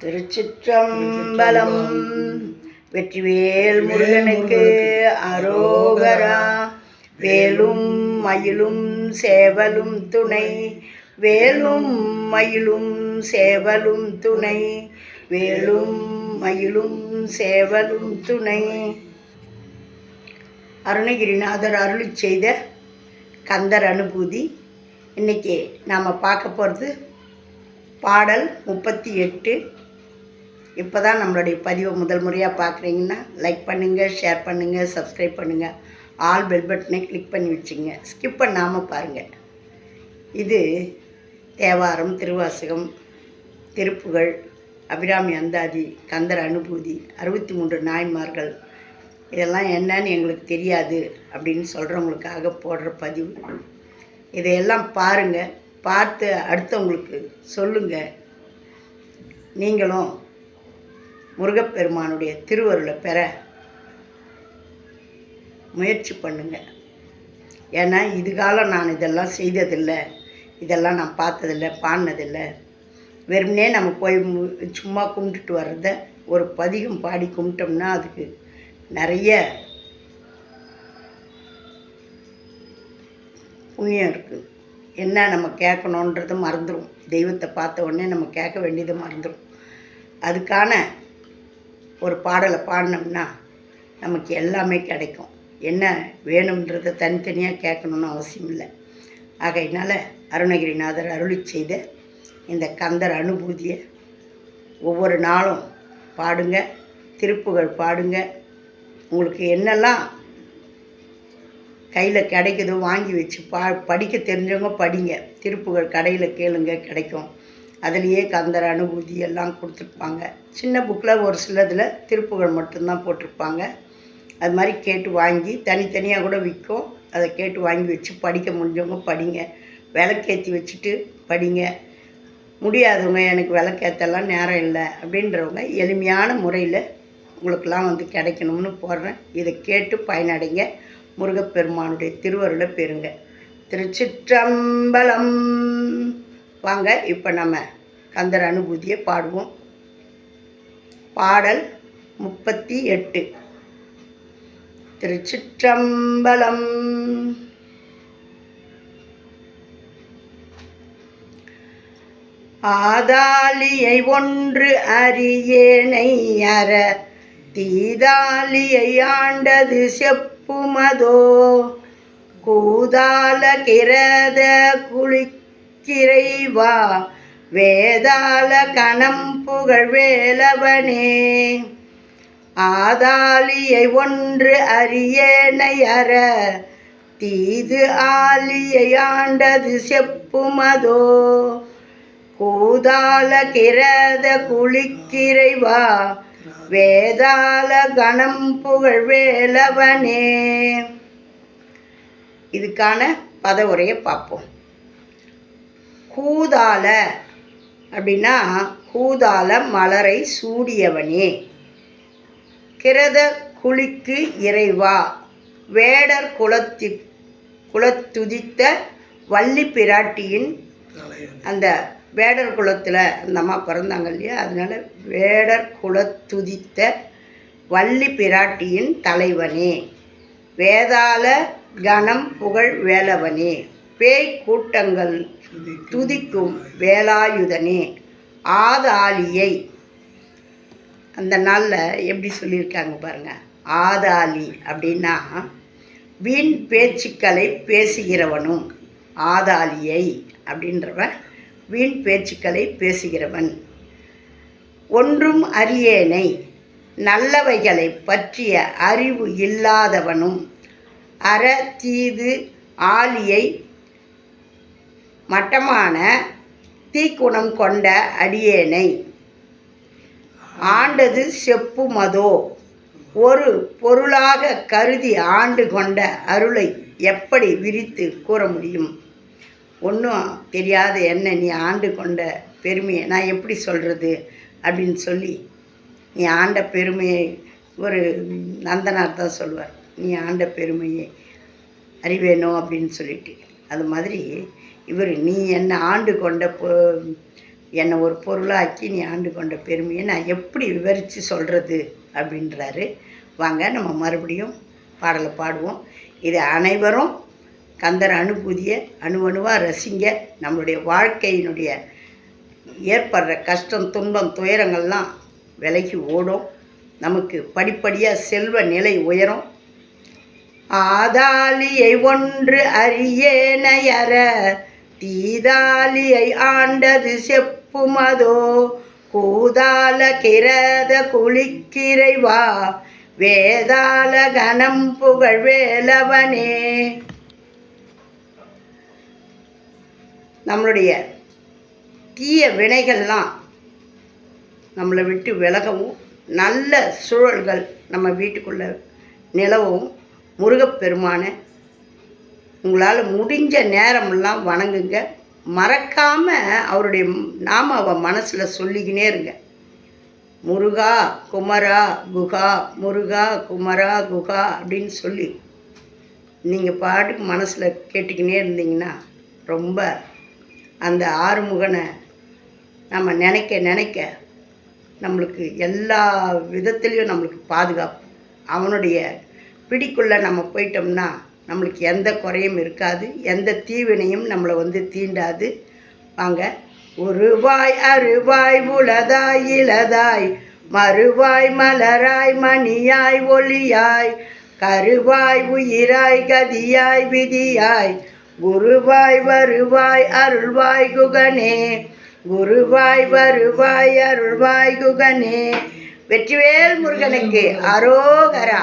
திருச்சிற்றம்பலம். வெற்றிவேல் முருகனுக்கு அரோகரா. வேலும் மயிலும் சேவலும் துணை. வேலும் மயிலும் சேவலும் துணை. வேலும் மயிலும் சேவலும் துணை. அருணகிரிநாதர் அருளி செய்த கந்தர் அனுபூதி. இன்னைக்கு நாம் பார்க்க போகிறது பாடல் முப்பத்தி எட்டு. இப்போ தான் நம்மளுடைய பதிவை முதல் முறையாக பார்க்குறீங்கன்னா லைக் பண்ணுங்கள் ஷேர் பண்ணுங்கள் சப்ஸ்கிரைப் பண்ணுங்கள் ஆல் பெல் பட்டனை கிளிக் பண்ணி வச்சுங்க. ஸ்கிப் பண்ணாமல் பாருங்கள் இது தேவாரம் திருவாசகம் திருப்புகழ் அபிராமி அந்தாதி கந்தர் அனுபூதி அறுபத்தி மூன்று நாய்மார்கள் இதெல்லாம் என்னன்னு எங்களுக்கு தெரியாது அப்படின்னு சொல்கிறவங்களுக்காக போடுற பதிவு. இதையெல்லாம் பாருங்கள் பார்த்து அடுத்தவங்களுக்கு சொல்லுங்கள் நீங்களும் முருகப்பெருமானுடைய திருவருளை பெற முயற்சி பண்ணுங்க. ஏன்னா இதுகாலம் நான் இதெல்லாம் செய்ததில்லை. இதெல்லாம் நான் பார்த்ததில்லை பாடினதில்லை. வெறுமனே நம்ம போய் சும்மா கும்பிட்டுட்டு வர்றத ஒரு பதிகம் பாடி கும்பிட்டோம்னா அதுக்கு நிறைய புண்ணியம் இருக்குது என்ன நம்ம கேட்கணுன்றது மறந்துடும் தெய்வத்தை பார்த்த உடனே நம்ம கேட்க வேண்டியது மறந்துடும் அதுக்கான ஒரு பாடலை பாடினோம்னா நமக்கு எல்லாமே கிடைக்கும். என்ன வேணுன்றதை தனித்தனியாக கேட்கணுன்னு அவசியம் இல்லை. ஆகையினால் அருணகிரிநாதர் அருளி செய்த இந்த கந்தர் அனுபூதியை ஒவ்வொரு நாளும் பாடுங்க திருப்புகள் பாடுங்க. உங்களுக்கு என்னெல்லாம் கையில் கிடைக்குதோ வாங்கி வச்சு பா படிக்க தெரிஞ்சவங்க படிங்க. திருப்புகள் கடையில் கேளுங்க கிடைக்கும். அதுலேயே கந்தர் அனுபூதி எல்லாம் கொடுத்துருப்பாங்க. சின்ன புக்கில் ஒரு சிலதில் திருப்புகள் மட்டும்தான் போட்டிருப்பாங்க. அது மாதிரி கேட்டு வாங்கி தனித்தனியாக கூட விற்கும். அதை கேட்டு வாங்கி வச்சு படிக்க முடிஞ்சவங்க படிங்க. விளக்கேற்றி வச்சுட்டு படிங்க. முடியாதவங்க எனக்கு விளக்கேற்றலாம் நேரம் இல்லை அப்படின்றவங்க எளிமையான முறையில் உங்களுக்கெல்லாம் வந்து கிடைக்கணும்னு போடுறேன். இதை கேட்டு பயனடைங்க. முருகப்பெருமானுடைய திருவருளை பெறுங்க. திருச்சிற்றம்பலம் வாங்க இப்போ நம்ம கந்தர் அனுபூதியை பாடுவோம். பாடல் முப்பத்தி எட்டு. திருச்சிற்றம்பலம். ஆதாலியை ஒன்று அரியேனை அற தீதாலியை ஆண்டது செப்புமதோ கூதால கிரத குளிக்கிறைவா வேதாள கணம் புகழ் வேலவனே ஆதாலியை ஒன்று அறியேனை அற தீது ஆலியை ஆண்டது செப்புமதோ. கூதால கிரத குளிக்கிறைவா வேதாள கணம் புகழ் வேலவனே இதுக்கான பதவுரையை பார்ப்போம். கூதால. அப்படின்னா கூதால மலரை சூடியவனே. கிரத குழிக்கு இறைவா. வேடர் குலத்தி குலத்துதித்த வள்ளி பிராட்டியின் அந்த வேடர் குலத்தில் அந்த அம்மா பிறந்தாங்க இல்லையா? அதனால வேடர் குலத்துதித்த வள்ளி பிராட்டியின் தலைவனே. வேதாள கணம் புகழ் வேலவனே. பேய் கூட்டங்கள் துதிக்கும் வேலாயுதனே ஆதாலியை. அந்த நாளில் எப்படி சொல்லியிருக்காங்க பாருங்க. ஆதாலி அப்படின்னா வீண் பேச்சுக்களை பேசுகிறவனும் ஆதாலியை அப்படின்றவன் வீண் பேச்சுக்களை பேசுகிறவன். ஒன்றும் அறியேனை நல்லவைகளை பற்றிய அறிவு இல்லாதவனும் அற தீது ஆலியை மட்டமான தீக்குணம் கொண்ட அடியேனை. ஆண்டது செப்பு மதோ. ஒரு பொருளாக கருதி ஆண்டு கொண்ட அருளை எப்படி விரித்து கூற முடியும்? ஒன்றும் தெரியாத என்ன நீ ஆண்டு கொண்ட பெருமையை நான் எப்படி சொல்கிறது அப்படின்னு சொல்லி நீ ஆண்ட பெருமையை ஒரு நந்தனார் தான் சொல்லுவார் நீ ஆண்ட பெருமையை அறிவேணும் அப்படின்னு சொல்லிட்டு. அது மாதிரி இவர் நீ என்னை ஆண்டு கொண்ட பொ- என்னை ஒரு பொருளாக்கி நீ ஆண்டு கொண்ட பெருமையை நான் எப்படி விவரித்து சொல்கிறது அப்படின்றாரு. வாங்க நம்ம மறுபடியும் பாடலை பாடுவோம். இது அனைவரும் கந்தர் அனுபூதிய அணுவணுவாக ரசிங்க. நம்மளுடைய வாழ்க்கையினுடைய ஏற்படுற கஷ்டம் துன்பம் துயரங்கள்லாம் விலகி ஓடும். நமக்கு படிப்படியாக செல்வ நிலை உயரும். ஆதாலியை ஒன்று அறியேனையற தீதாலியை ஆண்டது செப்புமதோ கூதால கிரத குளிக்கிறைவா வேதால கணம் புகழ் வேலவனே. நம்மளுடைய தீய வினைகள்லாம் நம்மளை விட்டு விலகவும் நல்ல சூழல்கள் நம்ம வீட்டுக்குள்ளே நிலவும். முருகப்பெருமானை உங்களால் முடிஞ்ச நேரமெல்லாம் வணங்குங்க. மறக்காமல் அவருடைய நாம அவன் மனசில் சொல்லிக்கினே இருங்க. முருகா குமரா குகா முருகா குமரா குகா அப்படின்னு சொல்லி நீங்கள் பாட்டுக்கு மனசில் கேட்டுக்கினே இருந்தீங்கன்னா ரொம்ப அந்த ஆறுமுகனை நம்ம நினைக்க நினைக்க நம்மளுக்கு எல்லா விதத்துலேயும் நம்மளுக்கு பாதுகாப்பு. அவனுடைய பிடிக்குள்ளே நம்ம போயிட்டோம்னா நம்மளுக்கு எந்த குறையும் இருக்காது எந்த தீவினையும் நம்மளை வந்து தீண்டாது. வாங்க உருவாய் அருவாய் உளதாய் இளதாய் மறுவாய் மலராய் மணியாய் ஒளியாய் கருவாய் உயிராய் கதியாய் விதியாய் குருவாய் வருவாய் அருள்வாய் குகனே குருவாய் வருவாய் அருள்வாய் குகனே. வெற்றிவேல் முருகனுக்கு அரோகரா.